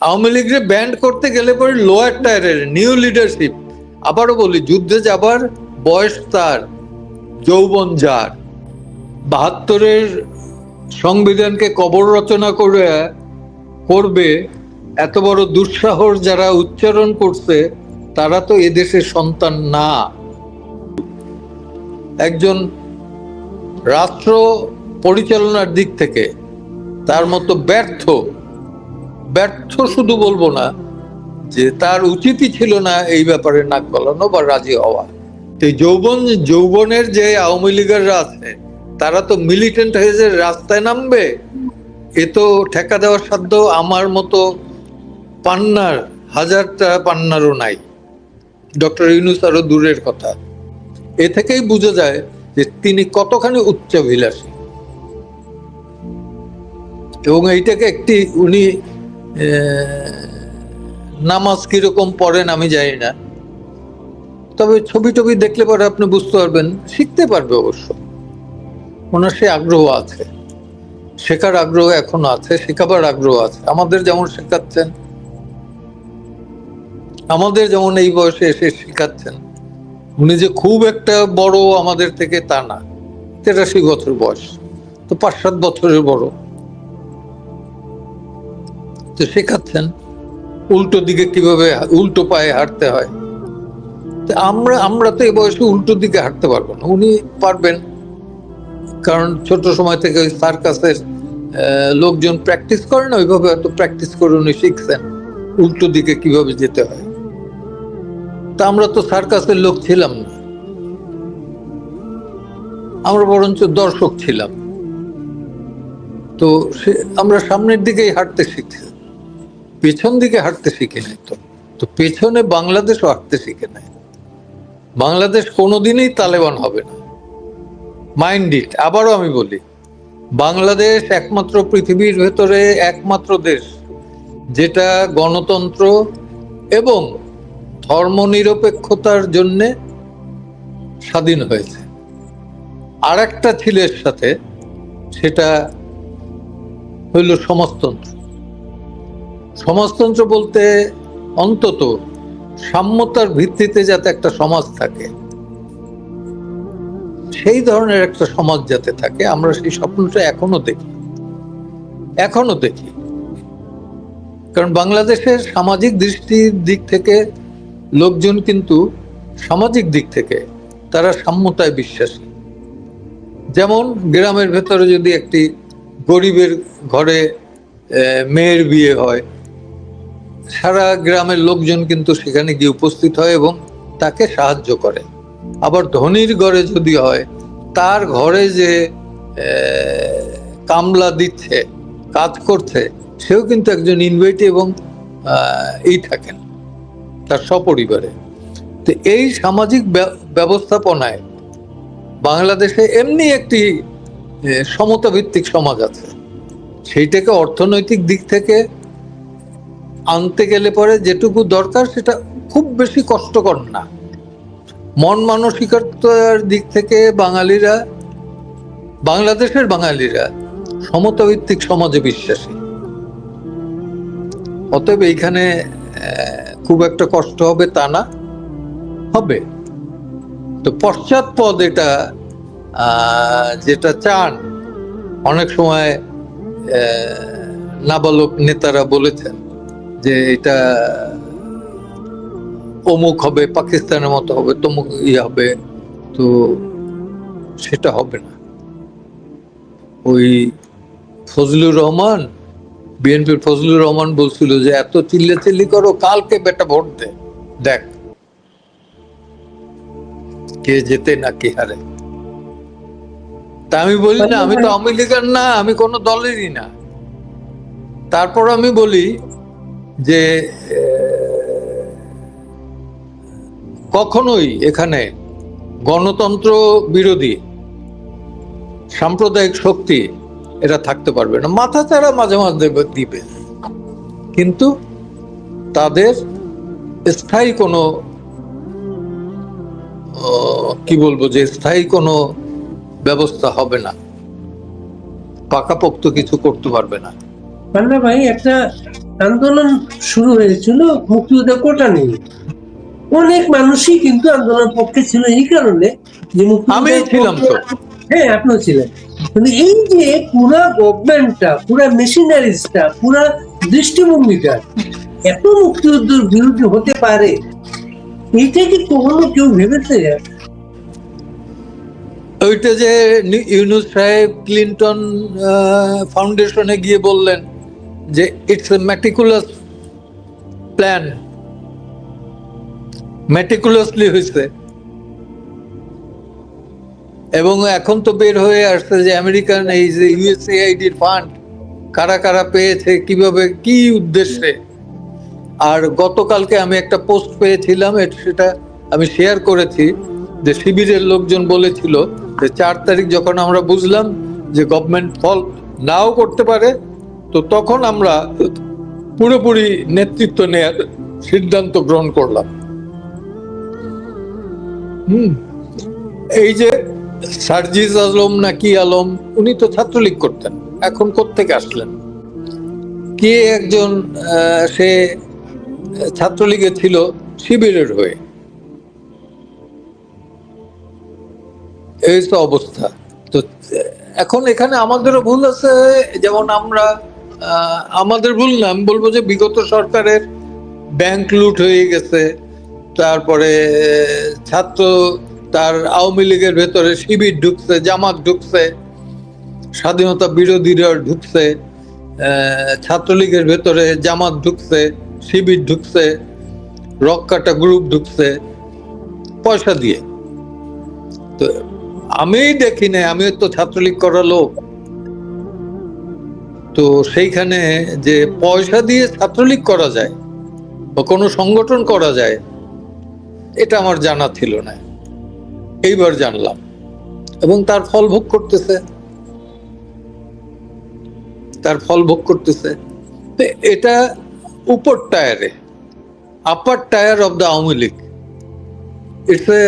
আওয়ামী লীগের ব্যান্ড করতে গেলে পরে লোয়ার টায়ারের নিউ লিডারশিপ আবারও বলি, যুদ্ধে যাবার বয়স তার, যৌবন যার। বাহাত্তরের সংবিধানকে কবর রচনা করে, করবে এত বড় দুঃসাহস যারা উচ্চারণ করছে, তারা তো এদেশের সন্তান না। একজন রাষ্ট্র পরিচালনার দিক থেকে তার মতো ব্যর্থ ব্যর্থ শুধু বলব না, যে তার উচিতই ছিল না এই ব্যাপারে নাক গলানো বা রাজি হওয়া। তো যৌবন, যৌবনের যে আওয়ামী লীগেররা আছে, তারা তো মিলিটেন্ট হয়ে যে রাস্তায় নামবে, এ তো ঠেকা দেওয়ার সাধ্য আমার মতো পান্নার, হাজারটা পান্নারও নাই। ডক্টর ইউনুস আরও দূরের কথা। এ থেকেই বোঝা যায় যে তিনি কতখানি উচ্চাভিলাষী। এবং এইটাকে একটি উনি নামাজ কীরকম পড়েন আমি জানি না। তবে ছবি টবি দেখলে পরে আপনি বুঝতে পারবেন, শিখতে পারবে অবশ্য। ওনার সে আগ্রহ আছে। শেখার আগ্রহ এখনও আছে, শেখাবার আগ্রহ আছে। আমাদের যেমন শেখাচ্ছেন, আমাদের যেমন এই বয়সে এসে শেখাচ্ছেন, উনি যে খুব একটা বড় আমাদের থেকে তা না। তেরাশি বছর বয়স, তো পাঁচ সাত বছরের বড়। তো শেখাচ্ছেন, উল্টো দিকে কীভাবে উল্টো পায়ে হাঁটতে হয়। আমরা আমরা তো এই বয়সে উল্টো দিকে হাঁটতে পারব না। উনি পারবেন, কারণ ছোট সময় থেকে ওই সার্কাসের লোকজন প্র্যাকটিস করে না, ওইভাবে হয়তো প্র্যাকটিস করে উনি শিখছেন, উল্টো দিকে কীভাবে যেতে হয়। তা আমরা তো সার্কাসের লোক ছিলাম না। আমরা বরঞ্চ দর্শক ছিলাম। তো সে, আমরা সামনের দিকেই হাঁটতে শিখছি। পেছন দিকে হাঁটতে শিখে নাই তো। তো পেছনে বাংলাদেশও হাঁটতে শিখে নাই। বাংলাদেশ কোনোদিনই তালেবান হবে না। মাইন্ড ইট আবারও আমি বলি, বাংলাদেশ একমাত্র পৃথিবীর ভেতরে একমাত্র দেশ, যেটা গণতন্ত্র এবং ধর্মনিরপেক্ষতার জন্য স্বাধীন হয়েছে। আর একটা ছিল এর সাথে, সেটা হইল সমাজতন্ত্র। সমাজতন্ত্র বলতে অন্তত সাম্যতার ভিত্তিতে যাতে একটা সমাজ থাকে, সেই ধরনের একটা সমাজ যাতে থাকে, আমরা সেই স্বপ্নটা এখনও দেখি। এখনও দেখি। কারণ বাংলাদেশের সামাজিক দৃষ্টির দিক থেকে লোকজন কিন্তু সামাজিক দিক থেকে তারা সাম্যতায় বিশ্বাসী। যেমন গ্রামের ভেতরে যদি একটি গরিবের ঘরে মেয়ের বিয়ে হয় সারা গ্রামের লোকজন কিন্তু সেখানে গিয়ে উপস্থিত হয় এবং তাকে সাহায্য করে। আবার ধনির ঘরে যদি হয়, তার ঘরে যে কামলা দিচ্ছে, কাজ করছে, সেও কিন্তু একজন ইনভাইটি এবং এই থাকেন, তার সপরিবারে। তো এই সামাজিক ব্য- ব্যবস্থাপনায় বাংলাদেশে এমনি একটি সমতা ভিত্তিক সমাজ আছে। সেইটাকে অর্থনৈতিক দিক থেকে আনতে গেলে পরে যেটুকু দরকার সেটা খুব বেশি কষ্টকর না। মন মানসিকতার দিক থেকে বাঙালিরা, বাংলাদেশের বাঙালিরা সমতা ভিত্তিক সমাজে বিশ্বাসী। অতএব এইখানে খুব একটা কষ্ট হবে তা না। হবে। তো পশ্চাৎপদ এটা যেটা চান, অনেক সময় নাবালক নেতারা বলেছেন। যে এটা অমুক হবে, পাকিস্তানের মতো হবে, তমুক ইয়ে হবে, তো সেটা হবে না। ওই ফজলুর রহমান, বিএনপির ফজলুর রহমান বলছিল যে, এত চিল্লে চিল্লি করো, কালকে বেটা ভোট দে, দেখ, কে যেতে না কে হারে। তা আমি বলি না, আমি তো আওয়ামী লীগের না, আমি কোনো দলেরই না। তারপর আমি বলি যে কখনোই এখানে গণতন্ত্র বিরোধী সাম্প্রদায়িক শক্তি এরা থাকতে পারবে না। মাথা তারা মাঝে মাঝে দিবে। কিন্তু তাদের স্থায়ী কোনো কি বলব যে স্থায়ী কোনো ব্যবস্থা হবে না। পাকাপোক্ত কিছু করতে পারবে না ভাই, একটা আন্দোলন শুরু হয়েছিল মুক্তিযুদ্ধ কোটা নিয়ে। অনেক মানুষই কিন্তু আন্দোলনের পক্ষে ছিল এই কারণে যে ছিলাম তো। হ্যাঁ আপনিও ছিলেন। কিন্তু এই যে পুরা গভর্নমেন্টটা পুরা মেশিনারিজটা পুরা দৃষ্টিভঙ্গিটা এত মুক্তিযুদ্ধের বিরুদ্ধে হতে পারে এইটা কি কখনো কেউ ভেবেছে? ওইটা যে ইউনুস সাহেব ক্লিন্টন ফাউন্ডেশনে গিয়ে বললেন যে it's a meticulous plan meticulously হয়েছে। এবং এখন তো বের হয়ে আসছে যে আমেরিকান এই যে ইউএসএআইডির ফান্ড কারা কারা পেয়েছে, কীভাবে, কি উদ্দেশ্যে। আর গতকালকে আমি একটা পোস্ট পেয়েছিলাম সেটা আমি শেয়ার করেছি যে শিবিরের লোকজন বলেছিল যে চার তারিখ যখন আমরা বুঝলাম যে গভর্নমেন্ট ফল নাও করতে পারে তো তখন আমরা পুরোপুরি নেতৃত্ব নেয়ার সিদ্ধান্ত গ্রহণ করলাম। হুম, এই যে সার্জিস আলম না কি আলম, উনি তো ছাত্রলীগ করতেন, এখন কোত্থেকে আসলেন? কে একজন সে ছাত্রলীগে ছিল শিবিরের হয়ে? এই তো অবস্থা। তো এখন এখানে আমাদেরও ভুল আছে, যেমন আমরা আমাদের ভুল না, আমি বলব যে বিগত সরকারের ব্যাংক লুট হয়ে গেছে, তারপরে, ছাত্র, তার আওয়ামী লীগের ভেতরে শিবির ঢুকছে, জামাত ঢুকছে, স্বাধীনতা বিরোধীরা ঢুকছে ছাত্রলীগের ভেতরে জামাত ঢুকছে, শিবির ঢুকছে রক কাটা গ্রুপ ঢুকছে, পয়সা দিয়ে। তো আমি দেখি না আমি তো ছাত্রলীগ করা লোক। তো সেইখানে যে পয়সা দিয়ে ছাত্রলীগ করা যায় বা কোনো সংগঠন করা যায়, এটা আমার জানা ছিল না। এইবার জানলাম এবং তার ফল ভোগ করতেছে। তার ফল ভোগ করতেছে। এটা উপর টায়ারে upper tier of the Awami League. It's a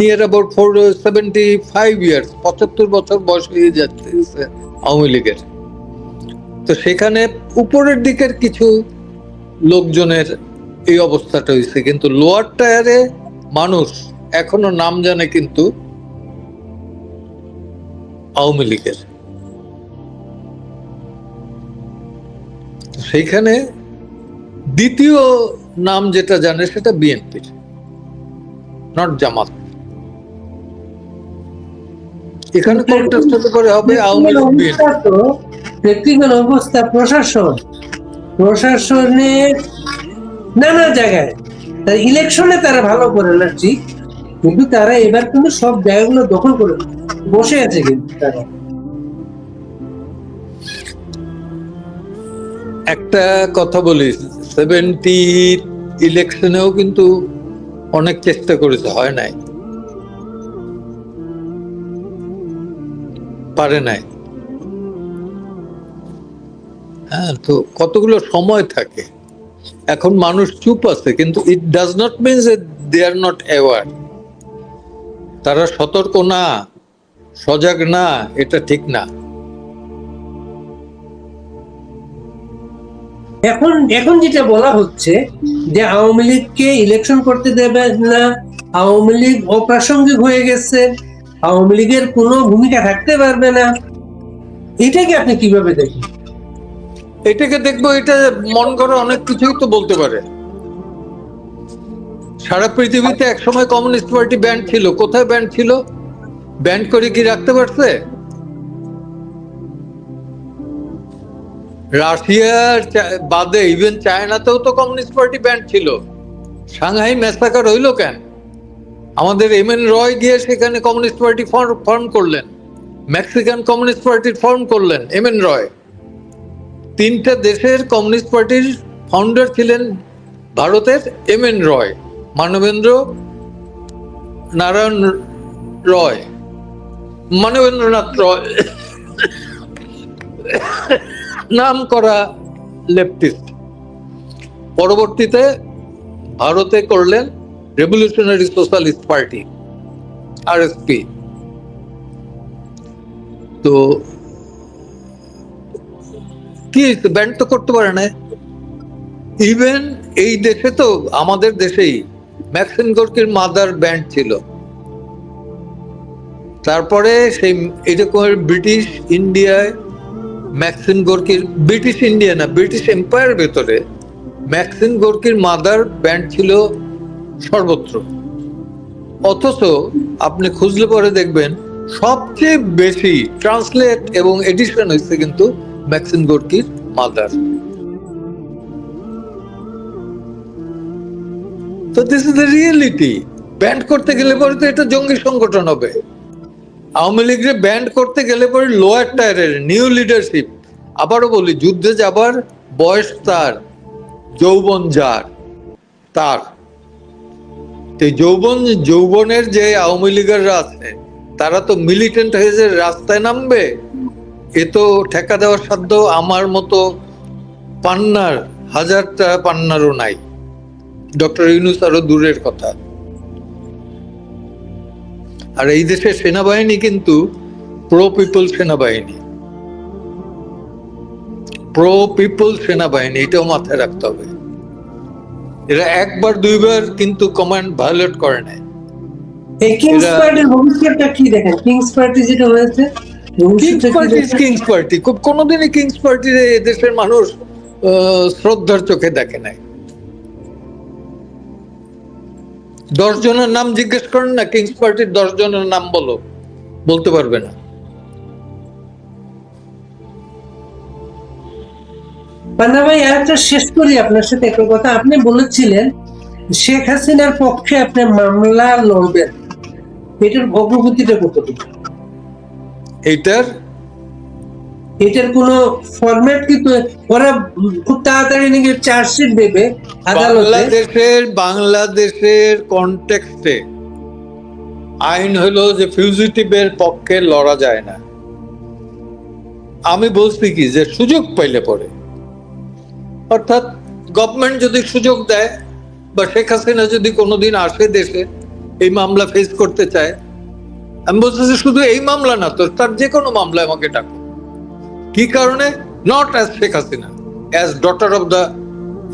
near about four seventy five years পঁচাত্তর বছর বয়স হয়ে যাচ্ছে আওয়ামী লীগের। তো সেখানে উপরের দিকের কিছু লোকজনের এই অবস্থাটা হয়েছে। কিন্তু লোয়ার টায়ারে মানুষ এখনও নাম জানে কিন্তু আওয়ামী লীগের। সেইখানে দ্বিতীয় নাম যেটা জানে সেটা বিএনপির, নট জামাত। এখানে হবে আওয়ামী লীগ বিএনপি। অবস্থা প্রশাসন। প্রশাসনের নানা জায়গায় ইলেকশনে তারা ভালো করে না ঠিক? কিন্তু তারা এবার কিন্তু সব জায়গাগুলো দখল করে বসে আছে কিন্তু তারা। একটা কথা বলি সেভেন্টি ইলেকশনেও কিন্তু অনেক চেষ্টা করেছে হয় নাই। পারে নাই। হ্যাঁ তো কতগুলো সময় থাকে? এখন মানুষ চুপ আছে, কিন্তু it does not mean they are not aware তারা সতর্ক না, সজাগ না, এটা ঠিক না। এখন এখন যেটা বলা হচ্ছে যে আওয়ামী লীগকে ইলেকশন করতে দেবে না, আওয়ামী লীগ অপ্রাসঙ্গিক হয়ে গেছে। আওয়ামী লীগের কোনো ভূমিকা থাকতে পারবে না। এটাকে আপনি কীভাবে দেখেন? এটাকে দেখব, এটা মন করে অনেক কিছুই তো বলতে পারে। সারা পৃথিবীতে একসময় কমিউনিস্ট পার্টি ব্যান্ড ছিল। কোথায় ব্যান্ড ছিল? ব্যান্ড করে কি রাখতে পারছে? রাশিয়ার বাদে ইভেন চায়নাতেও তো কমিউনিস্ট পার্টি ব্যান্ড ছিল। সাংহাই ম্যাসাকার হইল কেন? আমাদের এম এন রয় গিয়ে সেখানে কমিউনিস্ট পার্টি ফর্ম করলেন। মেক্সিকান কমিউনিস্ট পার্টির ফর্ম করলেন এম এন রয় তিনটা দেশের কমিউনিস্ট পার্টির ফাউন্ডার ছিলেন ভারতের এম এন রয় মানবেন্দ্র নারায়ণ রয়। মানবেন্দ্রনাথ রয়। নাম করা লেফটিস্ট। পরবর্তীতে ভারতে করলেন রেভলিউশনারি সোশ্যালিস্ট পার্টি আরএসপি তো কি ব্যান্ড তো করতে পারে না। ইভেন এই দেশে তো আমাদের দেশেই ম্যাক্সিম গোর্কির মাদার ব্যান্ড ছিল। তারপরে সেই এরকম ব্রিটিশ ইন্ডিয়ায় ম্যাক্সিম গোর্কির ব্রিটিশ ইন্ডিয়া না ব্রিটিশ এম্পায়ার ভেতরে ম্যাক্সিম গোর্কির মাদার ব্যান্ড ছিল সর্বত্র অথচ আপনি খুঁজলে পরে দেখবেন সবচেয়ে বেশি ট্রান্সলেট এবং এডিশন হয়েছে কিন্তু ম্যাক্সিম গোর্কির মাদার। তো this is the reality banned করতে গেলে পরে তো এটা জঙ্গি সংগঠন হবে। আওয়ামী লীগের ব্যান্ড করতে গেলে পরে লোয়ার টায়ারের নিউ লিডারশিপ আবারও বলি, যুদ্ধে যাবার বয়স তার, যৌবন যার, তার। যৌবন, যৌবনের যে আওয়ামী লীগেররা আছে তারা তো মিলিটেন্ট হয়ে যে রাস্তায় নামবে, এ তো ঠেকা দেওয়ার সাধ্য আমার মতো পান্নার, হাজারটা পান্নারও নাই। ডক্টর ইউনুস আরও দূরের কথা। আর এই দেশের সেনাবাহিনী কিন্তু প্রো পিপল সেনাবাহিনী। প্রো পিপল সেনাবাহিনী, এটাও মাথায় রাখতে হবে। এরা একবার দুইবার কিন্তু কমান্ড ভায়োলেট করে নাই। এই কিংস পার্টির ভবিষ্যৎটা কি দেখেন? কিংস পার্টি যেটা হয়েছে কিংস পার্টি কিংস পার্টি খুব কোনোদিনই কিংস পার্টির দেশের মানুষ আহ, শ্রদ্ধার চোখে দেখে নাই। দশ জনের নাম জিজ্ঞেস করেন না কিংস পার্টির দশ জনের নাম বলো। বলতে পারবে না। পান্না ভাই আরেকটা শেষ করি আপনার সাথে একটা কথা আপনি বলেছিলেন শেখ হাসিনার পক্ষে আপনি মামলা লড়বেন। এটার অগ্রগতিটা কতটুকু? এটার? কোনো ফরম্যাট কিন্তু ওরা খুব তাড়াতাড়ি নাকি চার্জশিট দেবে বাংলাদেশের বাংলাদেশের কনটেক্সটে আইন হলো যে ফিউজিটিভের পক্ষে লড়া যায় না। আমি বলছি কি যে সুযোগ পাইলে পরে। অর্থাৎ গভর্নমেন্ট যদি সুযোগ দেয় বা শেখ হাসিনা যদি কোনোদিন আসে দেশে এই মামলা ফেস করতে চায়, আমি বলছি যে শুধু এই মামলা না তো, তার যে কোনো মামলায় আমাকে ডাকো। কি কারণে? Not as Sheikh Hasina as daughter of the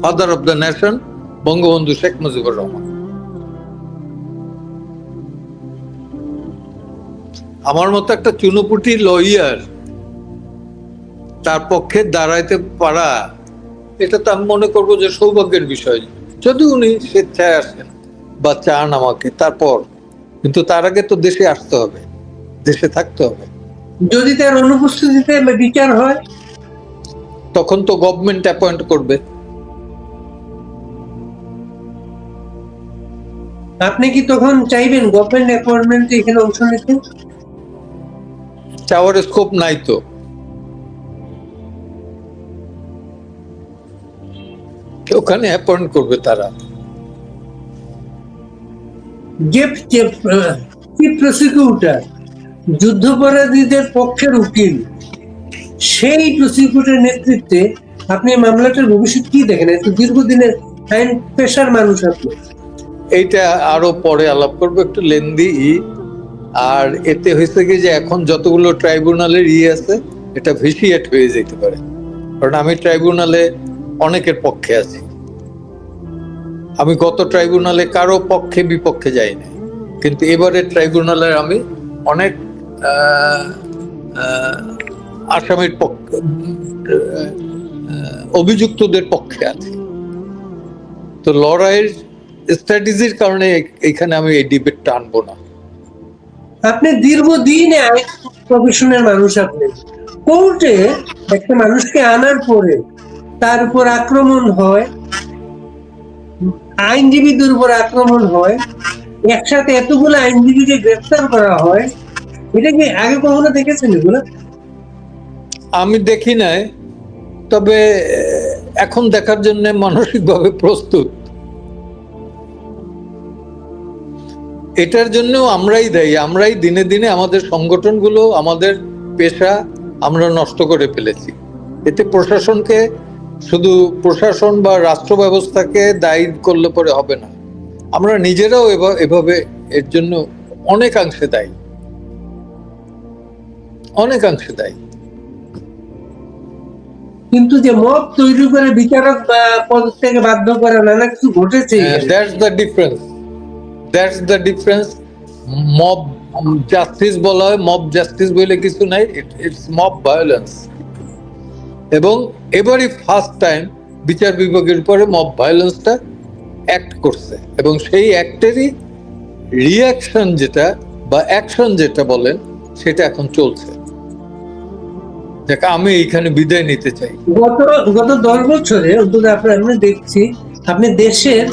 father of the nation Bangabandhu Sheikh Mujibur Rahman. আমার মতো একটা চুনোপুটি লয়ার তার পক্ষে দাঁড়াইতে পারা এটা তো আমি মনে করব যে সৌভাগ্যের বিষয়। যদি উনি স্বেচ্ছায় আসেন বা চান আমাকে তারপর। কিন্তু তার আগে তো দেশে আসতে হবে দেশে থাকতে হবে। যদি তার অনুপস্থিতিতে বিচার হয়? তখন তো গভর্নমেন্ট অ্যাপয়েন্ট করবে। আপনি কি তখন চাইবেন গভর্নমেন্ট অ্যাপয়েন্টমেন্টে এখানে অংশ নিতে? চাওয়ার স্কোপ নাই তো। ওখানে অ্যাপয়েন্ট করবে তারা। যে চিফ প্রসিকিউটর যুদ্ধাপরাধীদের পক্ষের উকিল। সেই প্রসিকিউটর নেতৃত্বে আপনি মামলাটার ভবিষ্যৎ কি দেখেন? এত দীর্ঘদিনের আইন পেশার মানুষ আপনি। এইটা আরও পরে আলাপ করব একটু লেন্দি আর এতে হয়েছে কি যে এখন যতগুলো ট্রাইব্যুনালের ই আছে এটা ভিসিয়েট হয়ে যেতে পারে। কারণ আমি ট্রাইব্যুনালে অনেকের পক্ষে আছি। আমি গত ট্রাইব্যুনালে কারও পক্ষে বিপক্ষে যাই না কিন্তু এবারে ট্রাইব্যুনালে আমি অনেক আসামির পক্ষ অভিযুক্তদের পক্ষে আছি। তো লড়াইয়ের স্ট্র্যাটেজির কারণে এখানে আমি এই ডিবেটটা আনব না। আপনি দীর্ঘদিন প্রফেশনের মানুষ আপনি। কোর্টে একটা মানুষকে আনার পরে তার উপর আক্রমণ হয়, আইনজীবীদের উপর আক্রমণ হয়, একসাথে এতগুলো আইনজীবীকে গ্রেফতার করা হয়, এটা কি আগে কখনো দেখেছেন এগুলো? আমি দেখি নাই, তবে এখন দেখার জন্য মানসিকভাবে প্রস্তুত। এটার জন্য আমরাই দায়ী, আমরাই দিনে দিনে আমাদের সংগঠনগুলো, আমাদের পেশা আমরা নষ্ট করে ফেলেছি। এতে প্রশাসনকে শুধু প্রশাসন বা রাষ্ট্র ব্যবস্থাকে দায়ী করলে পরে হবে না। আমরা নিজেরাও এভাবে এর জন্য অনেকাংশে দায়ী। অনেকাংশে দায়ী। কিন্তু যে মত তৈরি করে বিচারক বা পদ থেকে বাধ্য করা নানা কিছু ঘটেছে? That's the difference that's the difference mob justice বলা হয় মব জাস্টিস বলে কিছু নাই। ইটস মব ভায়োলেন্স এবং এবারই ফার্স্ট টাইম বিচার বিভাগের উপরে মব ভায়োলেন্সটা অ্যাক্ট করছে। এবং সেই অ্যাক্টেরই রিয়াকশন যেটা বা অ্যাকশন যেটা বলেন, সেটা এখন চলছে। দেখ, আমি বিদায় নিতে চাই। গত গত দশ বছরে অন্তত আপনার আমি দেখছি, আপনি দেশের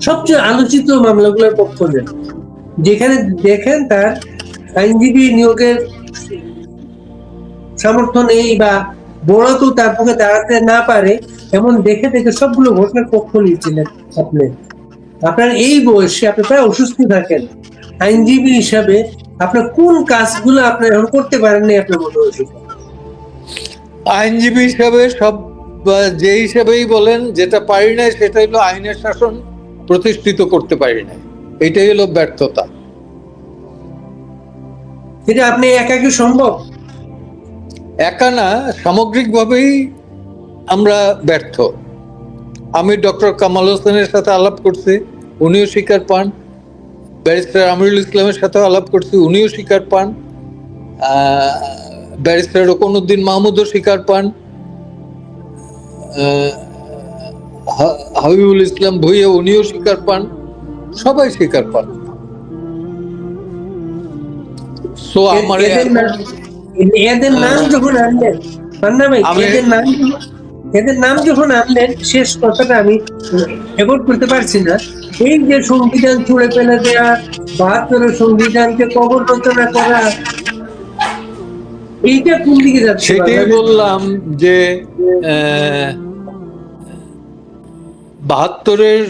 সবচেয়ে আলোচিত মামলাগুলোর পক্ষ নেন যেখানে দেখেন তার আইনজীবী নিয়োগের সামর্থ্য নেই বা বড় তো তার পক্ষে দাঁড়াতে না পারে এমন দেখে দেখে সবগুলো ঘটনার পক্ষ নিয়েছিলেন আপনি। আপনার এই বয়সে আপনি প্রায় অসুস্থ থাকেন। আইনজীবী হিসাবে আপনার কোন কাজগুলো আপনি এখন করতে পারেননি আপনার মনে হয়েছে? আইনজীবী হিসাবে সব যে হিসাবেই বলেন যেটা পারি না সেটা হলো আইনের শাসন প্রতিষ্ঠিত করতে পারি না এটাই হলো ব্যর্থতা। এটা আপনি একা কি সম্ভব? একা না সামগ্রিকভাবেই আমরা ব্যর্থ। আমি ডক্টর কামাল হোসেনের সাথে আলাপ করছি উনিও স্বীকার পান। ব্যারিস্টার আমিরুল ইসলামের সাথে আলাপ করছি উনিও স্বীকার পান। ব্যারিস্টার রকনউদ্দিন মাহমুদও স্বীকার পান। হাবিবুল ইসলাম ভুইয়া উনিও স্বীকার পান। সবাই স্বীকার পান। সো আমার এদের নাম- যখন আনলেন পান্না ভাই এদের নাম এদের নাম যখন আনলেন শেষ কথাটা আমি করতে পারছি না এই যে সংবিধান ছুড়ে ফেলে দেয়া বাহাত্তরের সংবিধানকে কবর রচনা করা এইটা কোন দিকে যাচ্ছে সেটাই বললাম যে বাহাত্তরের